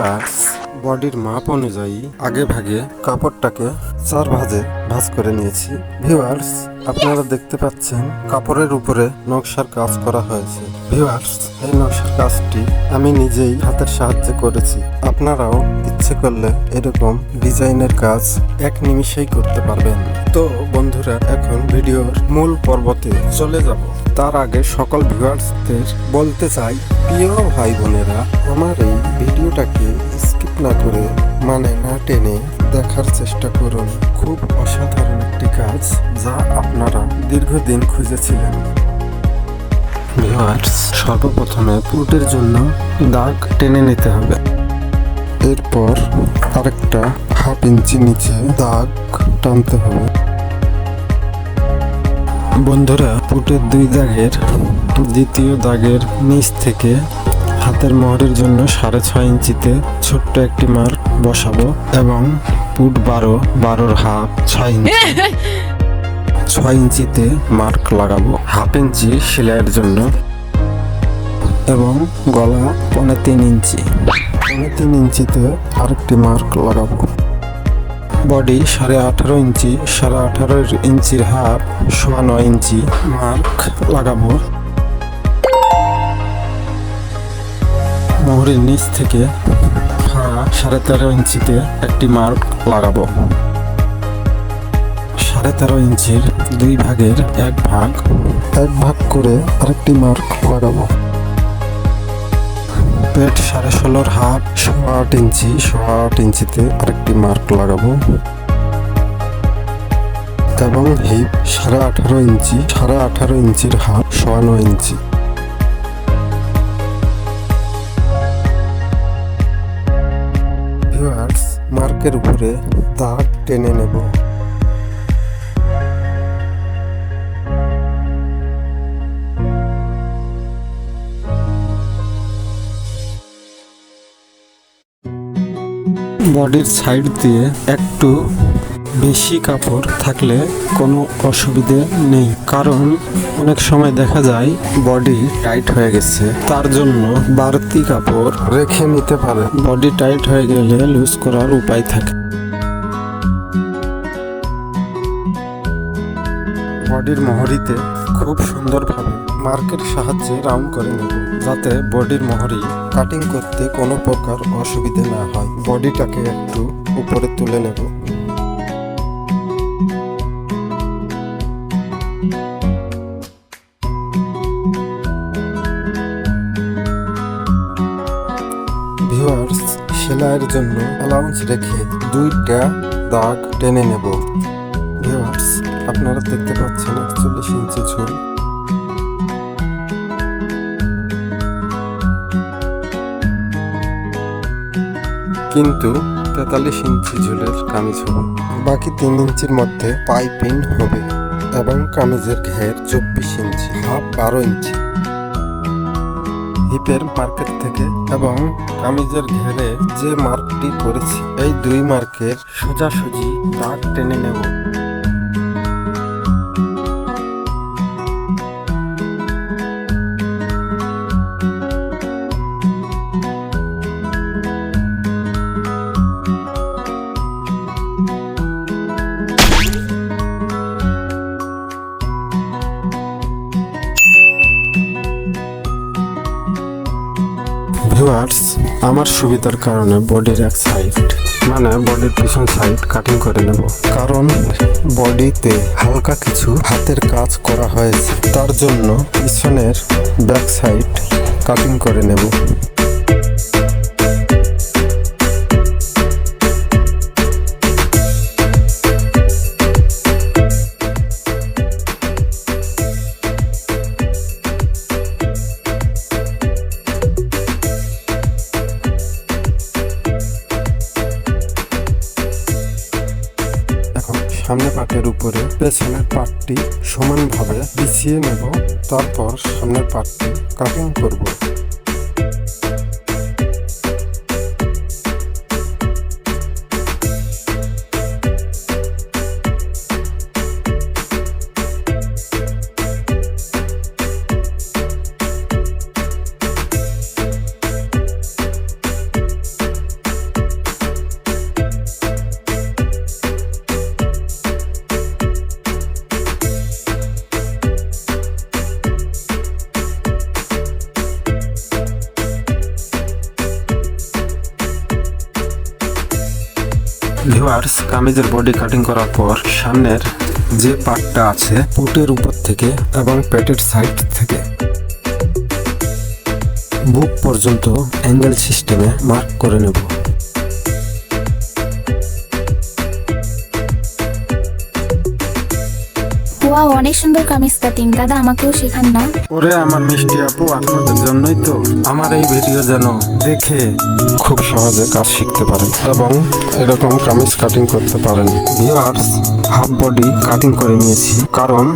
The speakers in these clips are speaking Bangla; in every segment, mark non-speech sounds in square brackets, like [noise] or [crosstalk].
ভিউয়ার্স বডির মাপ অনুযায়ী আগে ভাগে কাপড়টাকে চার ভাজে, ভাজ করে নিয়েছি। ভিউয়ার্স, আপনারা দেখতে পাচ্ছেন, কাপড়ের উপরে নকশার কাজ করা হয়েছে। ভিউয়ার্স, এই নকশার কাজটি আমি নিজেই হাতের সাহায্যে করেছি। আপনারাও ইচ্ছে করলে এরকম ডিজাইনের কাজ এক নিমিষেই করতে পারবেন। তো বন্ধুরা, এখন ভিডিওর মূল পর্বতে চলে যাব। তার আগে সকল ভিউয়ার্সদের বলতে চাই, প্রিয় ভাই বোনেরা আমার এই ভিডিওটাকে স্কিপ না করে মানে না টেনে দেখার চেষ্টা করুন। খুব অসাধারণ একটি কাজ যা আপনারা দীর্ঘদিন খুঁজেছিলেন। সর্বপ্রথমে পুটের জন্য দাগ টেনে নিতে হবে। এরপর আরেকটা হাফ ইঞ্চি নিচে দাগ টানতে হবে। বন্ধুরা পুটের দুই দাগের দ্বিতীয় দাগের নিচ থেকে হাতের মোহরের জন্য সাড়ে ছয় ইঞ্চিতে ছোট্ট একটি মার্ক বসাবো এবং পুট বারো বারোর হাফ ছয় ইঞ্চি। [laughs] ছয় ইঞ্চিতে মার্ক লাগাবো। হাফ ইঞ্চি সেলাইয়ের জন্য এবং গলা পৌনে তিন ইঞ্চি। পৌনে তিন ইঞ্চিতে আরেকটি মার্ক লাগাবো। বডি সাড়ে আঠারো ইঞ্চি সাড়ে আঠারো ইঞ্চির হাফ সোয়া নয় ইঞ্চি মার্ক লাগাবো। মোহরের নিচ থেকে সাড়ে তেরো ইঞ্চিতে একটি মার্ক লাগাবো। সাড়ে তেরো ইঞ্চির দুই ভাগের এক ভাগ এক ভাগ করে আরেকটি মার্ক লাগাবো। পেট সাড়ে ষোলোর হাফ সোয়া আট ইঞ্চি, সোয়া আট ইঞ্চিতে আরেকটি মার্ক লাগাবো। এবং হিপ সাড়ে আঠারো ইঞ্চি, সাড়ে আঠারো ইঞ্চির হাফ সোয়া নয় ইঞ্চি। মার্কের উপরে দাগ টেনে নেব। বডির সাইড দিয়ে একটু বেশি কাপড় থাকলে কোনো অসুবিধে নেই। কারণ অনেক সময় দেখা যায় বডি টাইট হয়ে গেছে, তার জন্য বাড়তি কাপড় রেখে নিতে পারে। বডি টাইট হয়ে গেলে লুজ করার উপায় থাকে। বডির মোহরিতে খুব সুন্দরভাবে মার্কের সাহায্যে রাউন্ড করে নেব, যাতে বডির মোহরি কাটিং করতে কোনো প্রকার অসুবিধে না হয়। বডিটাকে একটু উপরে তুলে নেব। ভিউয়ার্স সেলাইয়ের জন্য অ্যালাউন্স রেখে দুইটা দাগ টেনে নেব। ভিউয়ার্স আপনারা দেখতে পাচ্ছেন একচল্লিশ ইঞ্চি ঝুল। কিন্তু তেতাল্লিশ ইঞ্চি ঝুলের কামিজ হবে বাকি তিন ইঞ্চির মধ্যে পাইপিং হবে। এবং কামিজের ঘের চব্বিশ ইঞ্চি হাফ বারো ইঞ্চি। হিপের মার্কেট থেকে এবং কামিজের ঘেরে যে মার্কটি করেছি, এই দুই মার্কের সোজাসুজি দাগ টেনে নেব। ভিউয়ার্স আমার সুবিধার কারণে বডির এক সাইড মানে বডির পিছন সাইড কাটিং করে নেব। কারণ বডিতে হালকা কিছু হাতের কাজ করা হয়েছে, তার জন্য পিছনের ব্যাক সাইড কাটিং করে নেব। পাটের উপরে পেছনের পাটটি সমানভাবে বিছিয়ে নেব। তারপর সামনের পার্টটি কাটিং করব। ভিউয়ার্স, কামিজের বডি কাটিং করার পর সামনের যে পার্টটা আছে, পুটের উপর থেকে এবং পেটের সাইড থেকে, বুক পর্যন্ত অ্যাঙ্গেল সিস্টেমে মার্ক করে নেব। ওয়াও অনেক সুন্দর কামিজ কাটিং। দাদা আমাকেও শেখান না। ওরে আমার মিষ্টি আপু আপনাদের জন্যই তো। আমার এই ভিডিও যেন দেখে খুব সহজে কাজ শিখতে পারেন এবং এরকম কামিজ কাটিং করতে পারেন। ভিউয়ার্স হাফ বডি কাটিং করে নিয়েছি। কারণ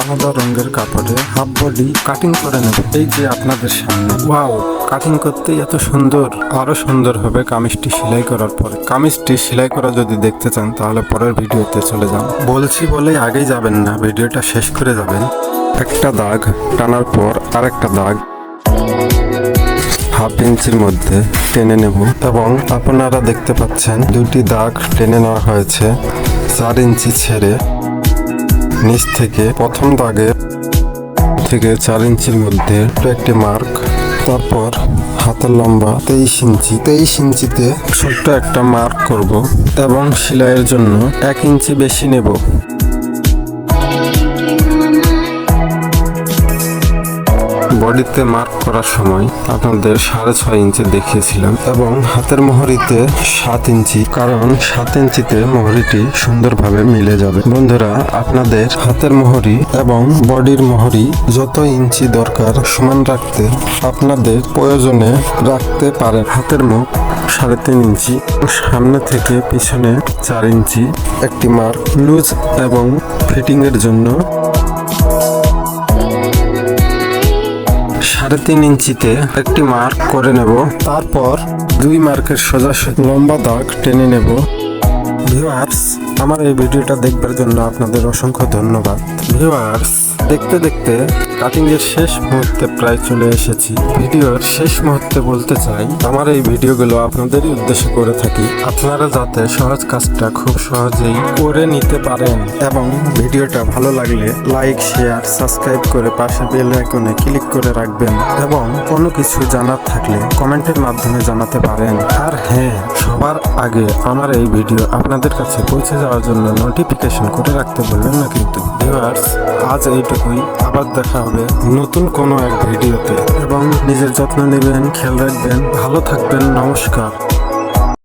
আলাদা রঙের কাপড়ে হাফ বডি কাটিং করে নেব। এই যে আপনাদের সামনে। ওয়াও কাটিং করতে এত সুন্দর। আরও সুন্দর হবে কামিজটি সেলাই করার পরে। কামিজটি সেলাই করা যদি দেখতে চান তাহলে পরের ভিডিওতে চলে যান। বলছি বলে আগেই যাবেন না ভিডিওটা শেষ করে যাবেন। একটা দাগ টানার পর আরেকটা দাগ হাফ ইঞ্চির মধ্যে টেনে নেব এবং আপনারা দেখতে পাচ্ছেন দুটি দাগ টেনে নেওয়া হয়েছে চার ইঞ্চি ছেড়ে। নিচ থেকে প্রথম দাগে থেকে চার ইঞ্চির মধ্যে একটি মার্ক, তারপর হাতের লম্বা তেইশ ইঞ্চি। তেইশ ইঞ্চিতে ছোট্ট একটা মার্ক করব এবং সেলাইয়ের জন্য এক ইঞ্চি বেশি নেব। বডিতে মার্ক করার সময় আপনাদের সাড়ে ছয় ইঞ্চি দেখিয়েছিলাম এবং হাতের মোহরিতে সাত ইঞ্চি, কারণ সাত ইঞ্চিতে মোহরিটি সুন্দরভাবে মিলে যাবে। বন্ধুরা, আপনাদের হাতের মোহরি এবং বডির মোহরি যত ইঞ্চি দরকার সমান রাখতে আপনাদের প্রয়োজনে রাখতে পারেন। হাতের মুখ সাড়ে তিন ইঞ্চি, সামনে থেকে পিছনে চার ইঞ্চি একটি মার্ক, লুজ এবং ফিটিংয়ের জন্য সাড়ে তিন ইঞ্চিতে একটি মার্ক করে নেব। তারপর দুই মার্কের সোজা লম্বা দাগ টেনে নেব। ভিউয়ার্স, আমার এই ভিডিওটা দেখবার জন্য আপনাদের অসংখ্য ধন্যবাদ। ভিউয়ার্স দেখতে দেখতে কাটিং এর শেষ মুহূর্তে প্রায় চলে এসেছি। ভিডিওর শেষ মুহূর্তে বলতে চাই, আমার এই ভিডিওগুলো আপনাদেরই উদ্দেশ্য করে থাকি। আপনারা যাতে সহজ কাজটা খুব সহজেই করে নিতে পারেন এবং ভিডিওটা ভালো লাগলে লাইক শেয়ার সাবস্ক্রাইব করে পাশে বেল আইকনে ক্লিক করে রাখবেন এবং কোনো কিছু জানার থাকলে কমেন্টের মাধ্যমে জানাতে পারেন। আর হ্যাঁ আগে আমার এই ভিডিও আপনাদের কাছে পৌঁছে যাওয়ার জন্য নোটিফিকেশন করে রাখতে বললেন না কিন্তু। ভিউয়ার্স আজ এইটুকুই। আবার দেখা হবে নতুন কোনো এক ভিডিওতে। এবং নিজের যত্ন নেবেন, খেয়াল রাখবেন। ভালো থাকবেন। নমস্কার।